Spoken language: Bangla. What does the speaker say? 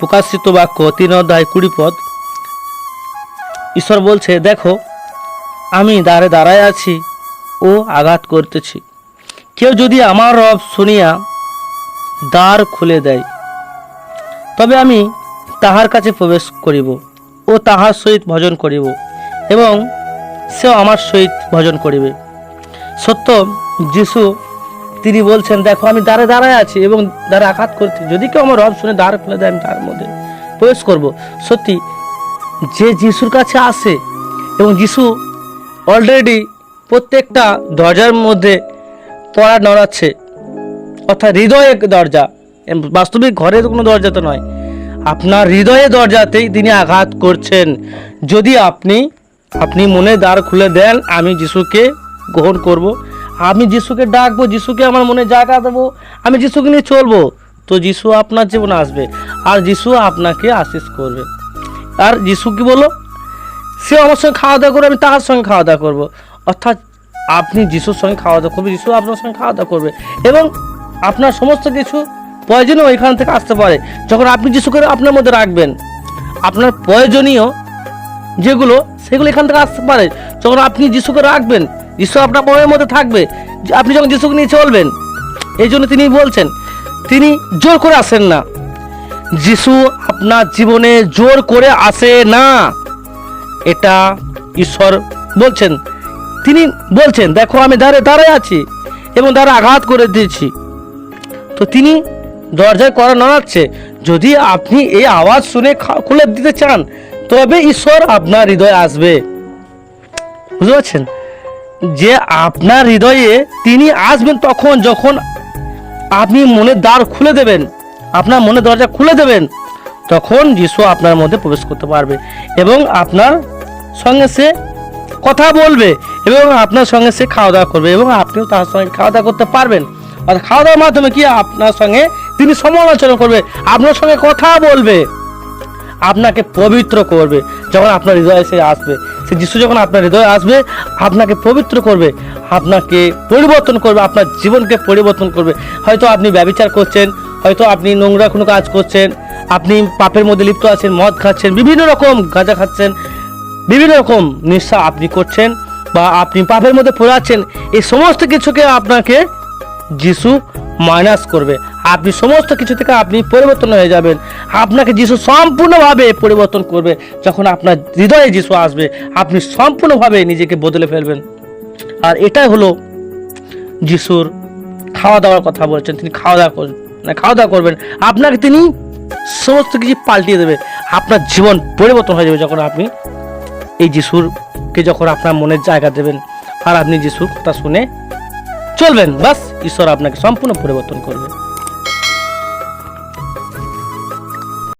প্রকাশিত বাক্য তিন অধ্যায় কুড়ি পদ। ঈশ্বর বলছে, দেখো, আমি দ্বারে দাঁড়ায় আছি ও আঘাত করতেছি। কেউ যদি আমার রব শুনিয়া দ্বার খুলে দেয়, তবে আমি তাহার কাছে প্রবেশ করিব ও তাহার সহিত ভজন করিব এবং সেও আমার সহিত ভজন করিবে। সত্য, যিশু তিনি বলছেন, দেখো, আমি দ্বারে দাঁড়ায় আছি এবং দ্বারে আঘাত করছি। যদি কেউ আমার রব শুনে দ্বার খুলে দেয়, আমি তার মধ্যে প্রবেশ করব। সত্যি, যে যিশুর কাছে আসে এবং যিশু অলরেডি প্রত্যেকটা দরজার মধ্যে পড়া নড়াচ্ছে, অর্থাৎ হৃদয়ে দরজা বাস্তবিক ঘরের কোনো দরজা তো নয়, আপনার হৃদয়ে দরজাতেই তিনি আঘাত করছেন। যদি আপনি আপনি মনে দ্বার খুলে দেন, আমি যিশুকে গ্রহণ করব। আমি যিশুকে ডাকবো, যিশুকে আমার মনে জায়গা দেবো, আমি যিশুকে নিয়ে চলবো, তো যিশু আপনার জীবনে আসবে আর যিশু আপনাকে আশিস করবে। আর যিশু কি বলো সে আমার সঙ্গে খাওয়া দাওয়া করবে, আমি তার সঙ্গে খাওয়া দাওয়া করব। অর্থাৎ আপনি যিশুর সঙ্গে খাওয়া দাওয়া করবে, যিশু আপনার সঙ্গে খাওয়া দাওয়া করবে। এবং আপনার সমস্ত কিছু প্রয়োজনীয় এখান থেকে আসতে পারে। যখন আপনি যিশুকে আপনার মধ্যে রাখবেন, আপনার প্রয়োজনীয় যেগুলো, সেগুলো এখান থেকে আসতে পারে। যখন আপনি যিশুকে রাখবেন যিশু আপনার মনের মধ্যে থাকবে। আপনি যখন যিশুকে নিয়ে চলবেন, এই জন্য তিনি বলছেন, তিনি জোর করে আসেন না। যিশু আপনার জীবনে জোর করে আসে না। এটা ঈশ্বর বলছেন। তিনি বলছেন, দেখো, আমি দাঁড়ে দাঁড়ায় আছি এবং দ্বারা আঘাত করে দিয়েছি। তো তিনি দরজায় করা নড়াচ্ছে। যদি আপনি এই আওয়াজ শুনে খুলে দিতে চান, তবে ঈশ্বর আপনার হৃদয়ে আসবে। বুঝতে পারছেন? যে আপনার হৃদয়ে তিনি আসবেন তখন যখন আপনি মনের দ্বার খুলে দেবেন, আপনার মনের দরজা খুলে দেবেন, তখন যিশু আপনার মধ্যে প্রবেশ করতে পারবে এবং আপনার সঙ্গে সে কথা বলবে এবং আপনার সঙ্গে সে খাওয়া দাওয়া করবে এবং আপনিও তার সঙ্গে খাওয়া দাওয়া করতে পারবেন। আর খাওয়া দাওয়ার মাধ্যমে কি আপনার সঙ্গে তিনি সমালোচনা করবে, আপনার সঙ্গে কথা বলবে, আপনাকে পবিত্র করবে, যখন আপনার হৃদয়ে সে আসবে। সে যিশু যখন আপনার হৃদয়ে আসবে, আপনাকে পবিত্র করবে, আপনাকে পরিবর্তন করবে, আপনার জীবনকে পরিবর্তন করবে। হয়তো আপনি ব্যবচার করছেন, হয়তো আপনি নোংরা কোনো কাজ করছেন, আপনি পাপের মধ্যে লিপ্ত আছেন, মদ খাচ্ছেন, বিভিন্ন রকম গাঁজা খাচ্ছেন, বিভিন্ন রকম নেশা আপনি করছেন বা আপনি পাপের মধ্যে পড়ে আছেন এই সমস্ত কিছুকে আপনাকে যিশু মাইনাস করবে। আপনি সমস্ত কিছু থেকে আপনি পরিবর্তন হয়ে যাবেন। আপনাকে যিশু সম্পূর্ণভাবে পরিবর্তন করবে। যখন আপনার হৃদয়ে যিশু আসবে, আপনি সম্পূর্ণভাবে নিজেকে বদলে ফেলবেন। আর এটাই হলো যিশুর খাওয়া দাওয়ার কথা বলছেন। তিনি খাওয়া দাওয়া করবেন না খাওয়া দাওয়া করবেন। আপনাকে তিনি সমস্ত কিছু পাল্টিয়ে দেবে। আপনার জীবন পরিবর্তন হয়ে যাবে যখন আপনি এই যিশুরকে যখন আপনার মনের জায়গা দেবেন। আর আপনি যিশুর কথা শুনে চলবেন। বাস, ঈশ্বর আপনাকে সম্পূর্ণ পরিবর্তন করবে।